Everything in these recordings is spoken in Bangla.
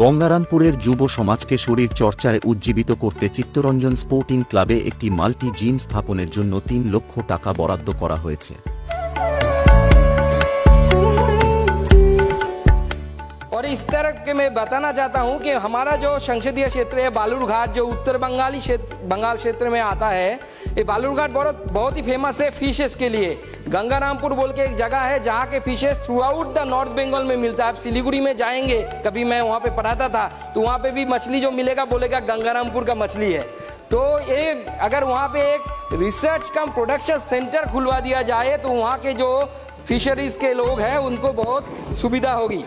গঙ্গারামপুরের যুব সমাজকে শরীর চর্চায় উজ্জীবিত করতে চিত্তরঞ্জন স্পোর্টিং ক্লাবে একটি মাল্টি জিম স্থাপনের জন্য তিন লক্ষ টাকা বরাদ্দ করা হয়েছে और इस तरह के मैं बताना चाहता हूं कि हमारा जो संसदीय क्षेत्र है बालूरघाट जो उत्तर बंगाली क्षेत्र बंगाल क्षेत्र में आता है ये बालूरघाट बहुत बहुत ही फ़ेमस है फिशेस के लिए। गंगारामपुर बोल के एक जगह है जहाँ के fishes through out the north Bengal में मिलता है। आप सिलीगुड़ी में जाएँगे, कभी मैं वहाँ पे पढ़ाता था तो वहाँ पे भी मछली जो मिलेगा, बोलेगा गंगारामपुर का मछली है। तो ये अगर वहाँ पे एक रिसर्च कम प्रोडक्शन सेंटर खुलवा दिया जाए तो वहाँ के जो फिशरीज के लोग हैं, उनको बहुत सुविधा होगी।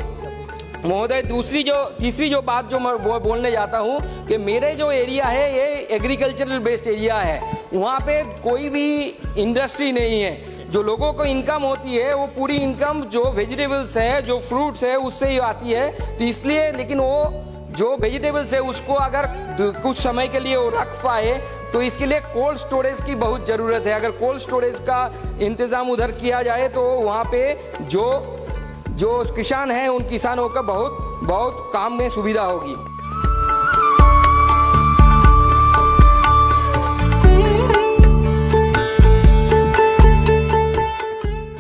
महोदय, दूसरी जो, तीसरी जो बात जो मैं बोलने जाता हूँ कि मेरे जो एरिया है, ये एग्रीकल्चरल बेस्ड एरिया है। वहाँ पे कोई भी इंडस्ट्री नहीं है। जो लोगों को इनकम होती है, वो पूरी इनकम जो वेजिटेबल्स है, जो फ्रूट्स है, उससे ही आती है। तो इसलिए, लेकिन वो जो वेजिटेबल्स है, उसको अगर कुछ समय के लिए वो रख पाए तो इसके लिए कोल्ड स्टोरेज की बहुत ज़रूरत है। अगर कोल्ड स्टोरेज का इंतज़ाम उधर किया जाए तो वहाँ पे जो जो किसान हैं, उन किसानों का बहुत बहुत काम में सुविधा होगी।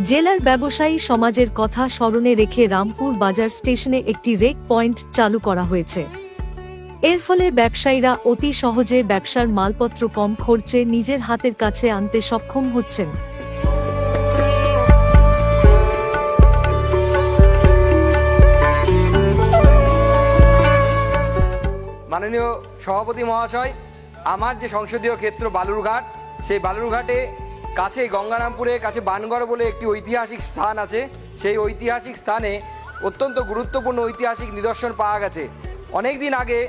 জেলার ব্যবসায়ী সমাজের কথা স্মরণে রেখে রামপুর বাজার স্টেশনে একটি রেক পয়েন্ট চালু করা হয়েছে। এর ফলে ব্যবসায়ীরা অতি সহজে ব্যবসার মালপত্র কম খরচে নিজের হাতের কাছে আনতে সক্ষম হচ্ছেন। মাননীয় সভাপতি মহাশয়, আমার যে সংসদীয় ক্ষেত্র বালুরঘাট, সেই বালুরঘাটে কাছে গঙ্গারামপুরে, কাছে বানগড় বলে একটি ঐতিহাসিক স্থান আছে। সেই ঐতিহাসিক স্থানে অত্যন্ত গুরুত্বপূর্ণ ঐতিহাসিক নিদর্শন পাওয়া গেছে। অনেক দিন আগে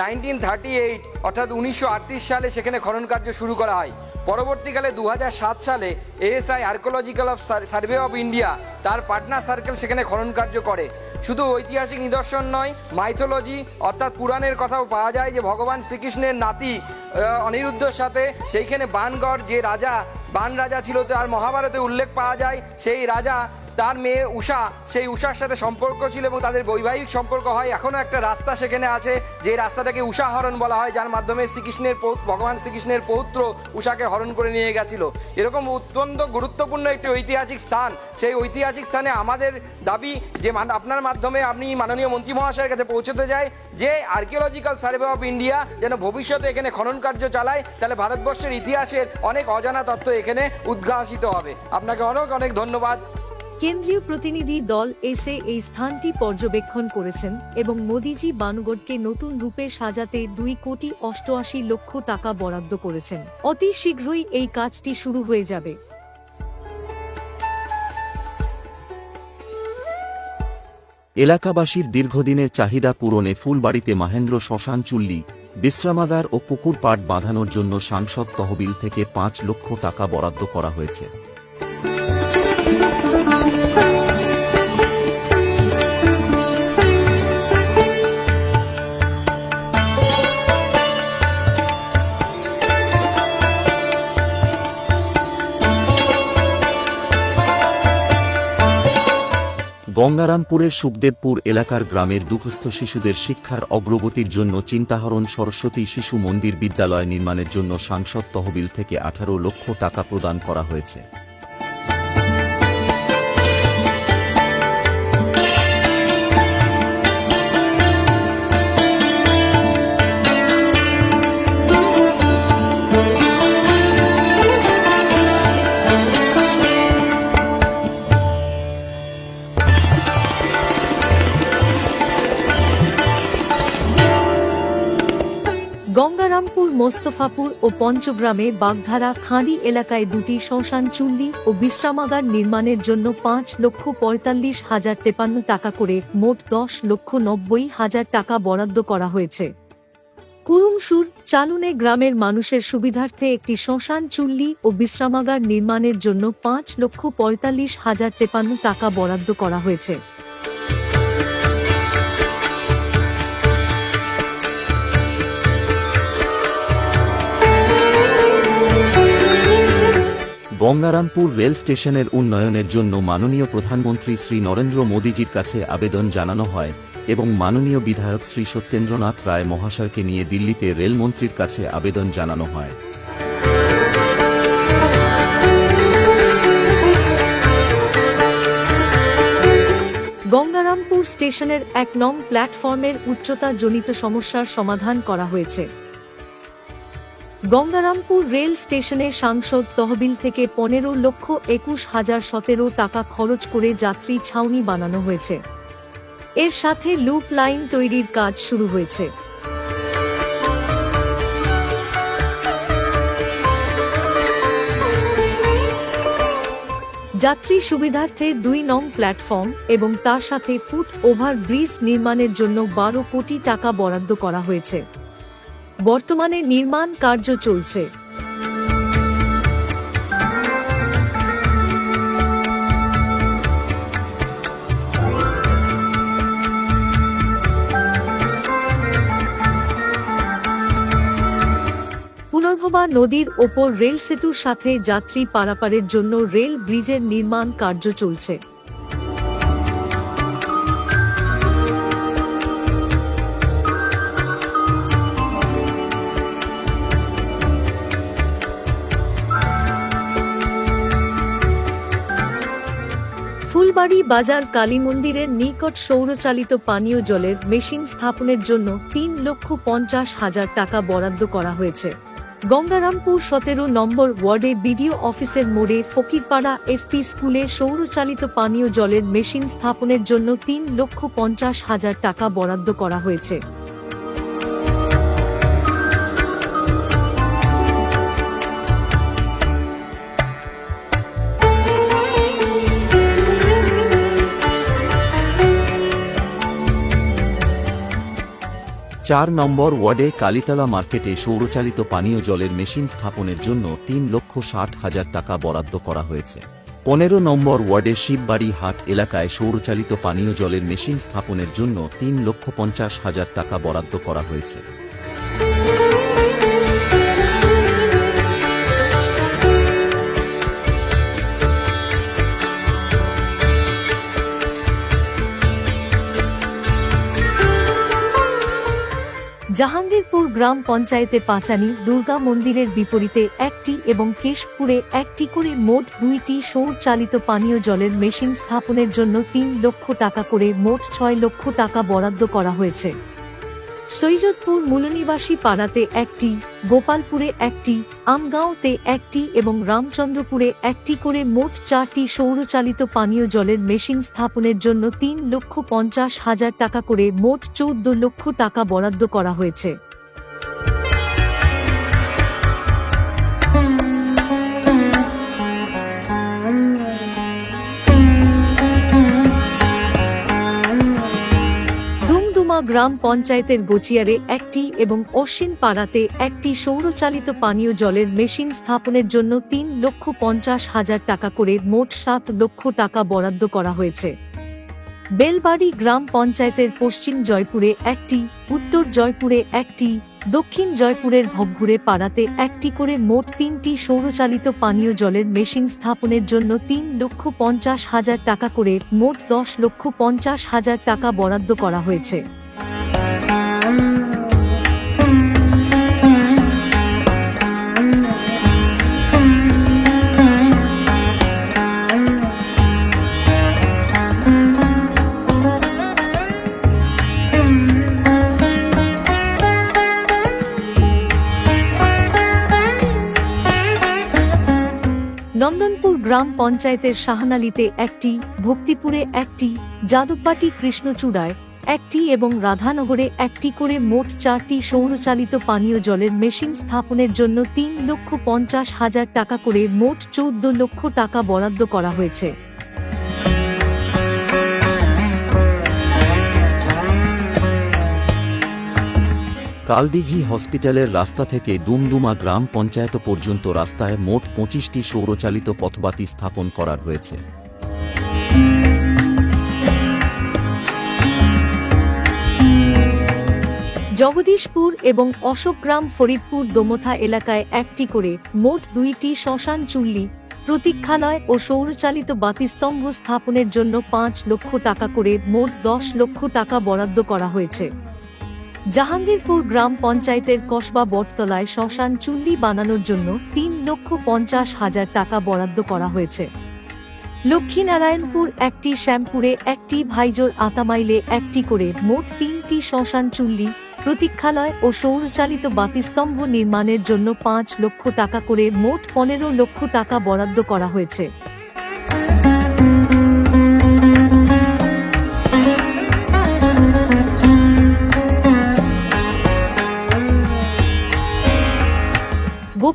নাইনটিন থার্টি এইট, অর্থাৎ উনিশশো আটত্রিশ সালে সেখানে খনন কার্য শুরু করা হয়। পরবর্তীকালে দু হাজার সাত সালে ASI archaeological of survey of India তার পাটনা সার্কেল সেখানে খনন কার্য করে। শুধু ঐতিহাসিক নিদর্শন নয় মাইথোলজি অর্থাৎ পুরাণের কথাও পাওয়া যায় যে ভগবান শ্রীকৃষ্ণের নাতি অনিরুদ্ধর সাথে সেইখানে বানগড়, যে রাজা, বান রাজা ছিল তার মহাভারতে উল্লেখ পাওয়া যায়, সেই রাজা তার মেয়ে উষা, সেই উষার সাথে সম্পর্ক ছিল এবং তাদের বৈবাহিক সম্পর্ক হয়। এখনও একটা রাস্তা সেখানে আছে, যে রাস্তাটাকে উষা হরণ বলা হয়, যার মাধ্যমে শ্রীকৃষ্ণের ভগবান শ্রীকৃষ্ণের পৌত্র উষাকে হরণ করে নিয়ে গেছিল। এরকম অত্যন্ত গুরুত্বপূর্ণ একটি ঐতিহাসিক স্থান। সেই ঐতিহাসিক স্থানে আমাদের দাবি যে আপনার মাধ্যমে আপনি মাননীয় মন্ত্রী মহাশয়ের কাছে পৌঁছতে যায় যে আর্কিওলজিক্যাল সার্ভে অফ ইন্ডিয়া যেন ভবিষ্যতে এখানে খনন কার্য চালায়, তাহলে ভারতবর্ষের ইতিহাসের অনেক অজানা তথ্য এখানে উদ্ঘাসিত হবে। আপনাকে অনেক অনেক ধন্যবাদ। কেন্দ্রীয় প্রতিনিধি দল এসে এই স্থানটি পর্যবেক্ষণ করেছেন এবং মোদিজি বানগড়কে নতুন রূপে সাজাতে দুই কোটি অষ্টআশি লক্ষ টাকা বরাদ্দ করেছেন। অতি শীঘ্রই এই কাজটি শুরু হয়ে যাবে। এলাকাবাসীর দীর্ঘদিনের চাহিদা পূরণে ফুলবাড়িতে মাহেন্দ্র শ্মশান চুল্লি, বিশ্রামাগার ও পুকুর পাট বাঁধানোর জন্য সাংসদ তহবিল থেকে পাঁচ লক্ষ টাকা বরাদ্দ করা হয়েছে। গঙ্গারামপুরের সুখদেবপুর এলাকার গ্রামের দুঃস্থ শিশুদের শিক্ষার অগ্রগতির জন্য চিন্তাহরণ সরস্বতী শিশু মন্দির বিদ্যালয় নির্মাণের জন্য সাংসদ তহবিল থেকে আঠারো লক্ষ টাকা প্রদান করা হয়েছে। গঙ্গারামপুর মোস্তফাপুর ও পঞ্চগ্রামে বাগধারা খাঁড়ি এলাকায় দুটি শ্মশান চুল্লি ও বিশ্রামাগার নির্মাণের জন্য পাঁচ লক্ষ পঁয়তাল্লিশ হাজার তেপান্ন টাকা করে মোট দশ লক্ষ নব্বই হাজার টাকা বরাদ্দ করা হয়েছে। কুরুংসুর চালুনে গ্রামের মানুষের সুবিধার্থে একটি শ্মশান চুল্লি ও বিশ্রামাগার নির্মাণের জন্য পাঁচ লক্ষ পঁয়তাল্লিশ হাজার তেপান্ন টাকা বরাদ্দ করা হয়েছে। গঙ্গারামপুর রেল স্টেশনের উন্নয়নের জন্য মাননীয় প্রধানমন্ত্রী শ্রী নরেন্দ্র মোদীজির কাছে আবেদন জানানো হয় এবং মাননীয় বিধায়ক শ্রী সত্যেন্দ্রনাথ রায় মহাশয়কে নিয়ে দিল্লিতে রেলমন্ত্রীর কাছে আবেদন জানানো হয়। গঙ্গারামপুর স্টেশনের এক নং প্ল্যাটফর্মের উচ্চতা জনিত সমস্যার সমাধান করা হয়েছে। গঙ্গারামপুর রেল স্টেশনে সাংসদ তহবিল থেকে পনেরো লক্ষ একুশ হাজার সতেরো টাকা খরচ করে যাত্রী ছাউনি বানানো হয়েছে। এর সাথে লুপ লাইন তৈরির কাজ শুরু হয়েছে। যাত্রী সুবিধার্থে দুই নং প্ল্যাটফর্ম এবং তার সাথে ফুট ওভার ব্রিজ নির্মাণের জন্য বারো কোটি টাকা বরাদ্দ করা হয়েছে। বর্তমানে নির্মাণ কার্য চলছে। পুনর্ভবা নদীর ওপর রেল সেতুর সাথে যাত্রী পারাপারের জন্য রেল ব্রিজের নির্মাণ কার্য চলছে। ফুলবাড়ি বাজার কালী মন্দিরের নিকট সৌরচালিত পানীয় জলের মেশিন স্থাপনের জন্য তিন লক্ষ পঞ্চাশ হাজার টাকা বরাদ্দ করা হয়েছে। গঙ্গারামপুর সতেরো নম্বর ওয়ার্ডে বিডিও অফিসের মোড়ে ফকিরপাড়া এফপি স্কুলে সৌরচালিত পানীয় জলের মেশিন স্থাপনের জন্য তিন লক্ষ পঞ্চাশ হাজার টাকা বরাদ্দ করা হয়েছে। চার নম্বর ওয়ার্ডে কালীতলা মার্কেটে সৌরচালিত পানীয় জলের মেশিন স্থাপনের জন্য তিন লক্ষ ষাট হাজার টাকা বরাদ্দ করা হয়েছে। পনেরো নম্বর ওয়ার্ডে শিববাড়ি হাট এলাকায় সৌরচালিত পানীয় জলের মেশিন স্থাপনের জন্য তিন লক্ষ পঞ্চাশ হাজার টাকা বরাদ্দ করা হয়েছে। জাহাঙ্গীরপুর গ্রাম পঞ্চায়েতে পাঁচানি দুর্গা মন্দিরের বিপরীতে একটি এবং কেশপুরে একটি করে মোট দুইটি সৌর চালিত পানীয় জলের মেশিন স্থাপনের জন্য তিন লক্ষ টাকা করে মোট ছয় লক্ষ টাকা বরাদ্দ করা হয়েছে। সৈয়দপুর মূলনিবাসী পাড়াতে একটি, গোপালপুরে একটি, আমগাঁওতে একটি এবং রামচন্দ্রপুরে একটি করে মোট চারটি সৌরচালিত পানীয় জলের মেশিন স্থাপনের জন্য তিন লক্ষ পঞ্চাশ হাজার টাকা করে মোট চৌদ্দ লক্ষ টাকা বরাদ্দ করা হয়েছে। দুমদুমা গ্রাম পঞ্চায়েতের গোচিয়ারে একটি এবং অশ্বিন পাড়াতে একটি সৌরচালিত পানীয় জলের মেশিন স্থাপনের জন্য তিন লক্ষ পঞ্চাশ হাজার টাকা করে মোট সাত লক্ষ টাকা বরাদ্দ করা হয়েছে। বেলবাড়ি গ্রাম পঞ্চায়েতের পশ্চিম জয়পুরে একটি, উত্তর জয়পুরে একটি, দক্ষিণ জয়পুরের ভবঘুরে পাড়াতে একটি করে মোট তিনটি সৌরচালিত পানীয় জলের মেশিন স্থাপনের জন্য তিন লক্ষ পঞ্চাশ হাজার টাকা করে মোট দশ লক্ষ পঞ্চাশ হাজার টাকা বরাদ্দ করা হয়েছে। গ্রাম পঞ্চায়েতের শাহানালিতে একটি, ভক্তিপুরে একটি, যাদবপাটি কৃষ্ণচূড়ায় একটি এবং রাধানগরে একটি করে মোট চারটি সৌরচালিত পানীয় জলের মেশিন স্থাপনের জন্য তিন লক্ষ পঞ্চাশ হাজার টাকা করে মোট চৌদ্দ লক্ষ টাকা বরাদ্দ করা হয়েছে। কালদিঘি হসপিটালের রাস্তা থেকে দুমদুমা গ্রাম পঞ্চায়েত পর্যন্ত রাস্তায় মোট পঁচিশটি সৌরচালিত পথবাতি স্থাপন করার হয়েছে। জগদীশপুর এবং অশোকগ্রাম ফরিদপুর দোমথা এলাকায় একটি করে মোট দুইটি শ্মশান চুল্লি, প্রতীক্ষালয় ও সৌরচালিত বাতিস্তম্ভ স্থাপনের জন্য পাঁচ লক্ষ টাকা করে মোট দশ লক্ষ টাকা বরাদ্দ করা হয়েছে। জাহাঙ্গীরপুর গ্রাম পঞ্চায়েতের কসবা বটতলায় শ্মশান চুল্লি বানানোর জন্য তিন লক্ষ পঞ্চাশ হাজার টাকা বরাদ্দ করা হয়েছে। লক্ষ্মীনারায়ণপুর একটি শ্যামপুরে একটি ভাইজোর আতামাইলে একটি করে মোট তিনটি শ্মশান চুল্লি, প্রতীক্ষালয় ও সৌরচালিত বাতিস্তম্ভ নির্মাণের জন্য পাঁচ লক্ষ টাকা করে মোট পনেরো লক্ষ টাকা বরাদ্দ করা হয়েছে।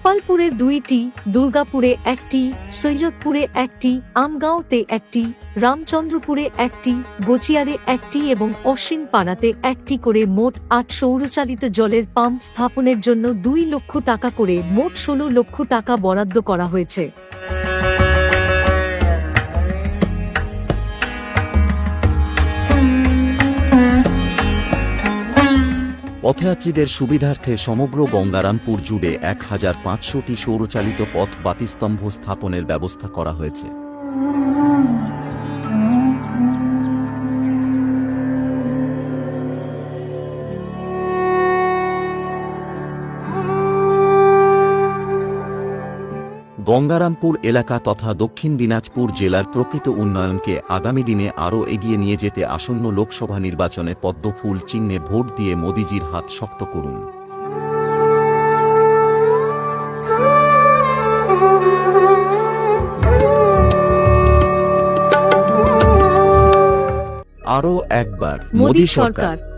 গোপালপুরে দুইটি, দুর্গাপুরে একটি, সৈয়দপুরে একটি, আমগাঁওতে একটি, রামচন্দ্রপুরে একটি, গোচিয়ারে একটি এবং অশ্বিন পাড়াতে একটি করে মোট আট সৌরচালিত জলের পাম্প স্থাপনের জন্য দুই লক্ষ টাকা করে মোট ষোলো লক্ষ টাকা বরাদ্দ করা হয়েছে। পথযাত্রীদের সুবিধার্থে সমগ্র গঙ্গারামপুর জুড়ে এক হাজার পাঁচশোটি সৌরচালিত পথ বাতিস্তম্ভ স্থাপনের ব্যবস্থা করা হয়েছে। গঙ্গারামপুর এলাকা তথা দক্ষিণ দিনাজপুর জেলার প্রকৃত উন্নয়নকে আগামী দিনে আরও এগিয়ে নিয়ে যেতে আসন্ন লোকসভা নির্বাচনে পদ্মফুল চিহ্নে ভোট দিয়ে মোদিজির হাত শক্ত করুন। আরও একবার, মোদী সরকার।